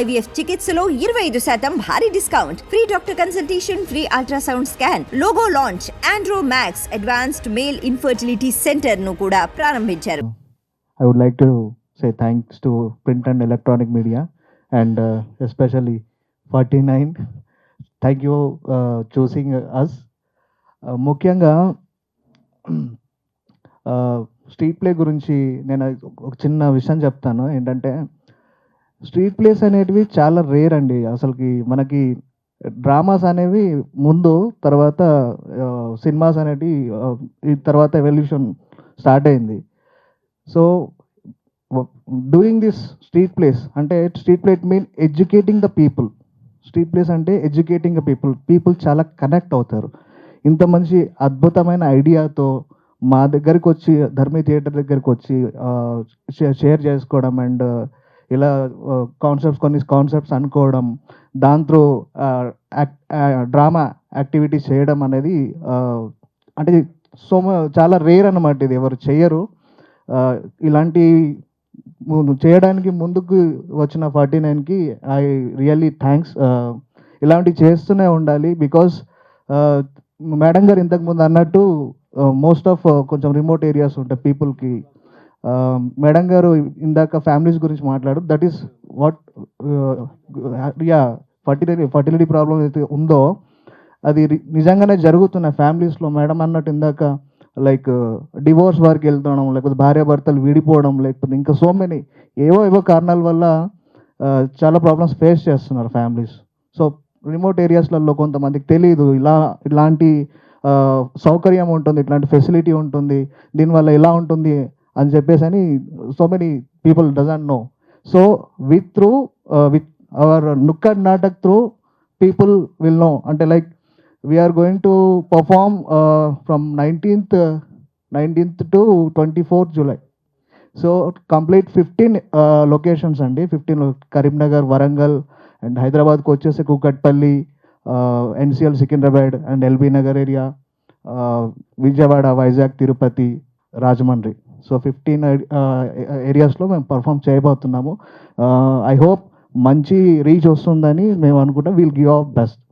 IVF చికిత్సలో ఇరవై ఐదు శాతం భారీ discount. Free doctor consultation free ultrasound scan logo launch Andro Max advanced male infertility సెంటర్ను కూడా ప్రారంభించారు. I would like to say thanks to print and electronic media and especially forty nine thank you choosing us ముఖ్యంగా street play గురించి నేను ఒక చిన్న విషయం చెప్తాను. ఏంటంటే స్ట్రీట్ ప్లేస్ అనేటివి చాలా రేర్ అండి. అసలుకి మనకి డ్రామాస్ అనేవి ముందు తర్వాత సినిమాస్ అనేటివి ఈ తర్వాత ఎవల్యూషన్ స్టార్ట్ అయింది. So doing this street plays అంటే street plate mean educating the people street plays అంటే ఎడ్యుకేటింగ్ ద పీపుల్ పీపుల్ చాలా కనెక్ట్ అవుతారు. ఇంత మంచి అద్భుతమైన ఐడియాతో మా దగ్గరికి వచ్చి ధర్మి థియేటర్ దగ్గరికి వచ్చి షేర్ చేసుకోవడం అండ్ ఇలా కాన్సెప్ట్స్ కొన్ని కాన్సెప్ట్స్ అనుకోవడం దాంతో డ్రామా యాక్టివిటీస్ చేయడం అనేది అంటే సో చాలా రేర్ అనమాట ఇది. ఎవరు చేయరు ఇలాంటి చేయడానికి ముందుకు వచ్చిన ఫార్టీ నైన్కి ఐ రియల్లీ థ్యాంక్స్. ఇలాంటివి చేస్తూనే ఉండాలి. బికాస్ మేడం గారు ఇంతకుముందు అన్నట్టు మోస్ట్ ఆఫ్ కొంచెం రిమోట్ ఏరియాస్ ఉంటాయి పీపుల్కి. Um, మేడం గారు ఇందాక ఫ్యామిలీస్ గురించి మాట్లాడు that is what yeah fertility fertility problem అయితే ఉందో అది నిజంగానే జరుగుతున్న ఫ్యామిలీస్లో మేడం అన్నట్టు ఇందాక లైక్ డివోర్స్ వరకు వెళ్తడం లేకపోతే భార్యాభర్తలు విడిపోవడం లేకపోతే ఇంకా సో మెనీ ఏవో ఏవో కారణాల వల్ల uh, చాలా ప్రాబ్లమ్స్ ఫేస్ చేస్తున్నారు ఫ్యామిలీస్ సో రిమోట్ ఏరియాస్లలో కొంతమందికి తెలియదు ఇలా ఇలాంటి uh, సౌకర్యం ఉంటుంది ఇట్లాంటి ఫెసిలిటీ ఉంటుంది. దీనివల్ల ఎలా ఉంటుంది? అని చెప్పేసి అని so many people doesn't know so with through with our nukkad natak through people will know అంటే like we're going to perform from nineteenth nineteenth to twenty fourth July so complete fifteen locations అండి. Fifteen Karimnagar Warangal and హైదరాబాద్కి వచ్చేసి Kukatpally NCL Secunderabad and LB Nagar area Vijayawada Vizag Tirupati Rajahmundry so fifteen ఏరియాస్లో uh, uh, మేము perform చేయబోతున్నాము. Uh, I hope మంచి reach వస్తుందని మేము అనుకుంటాం. Will give of best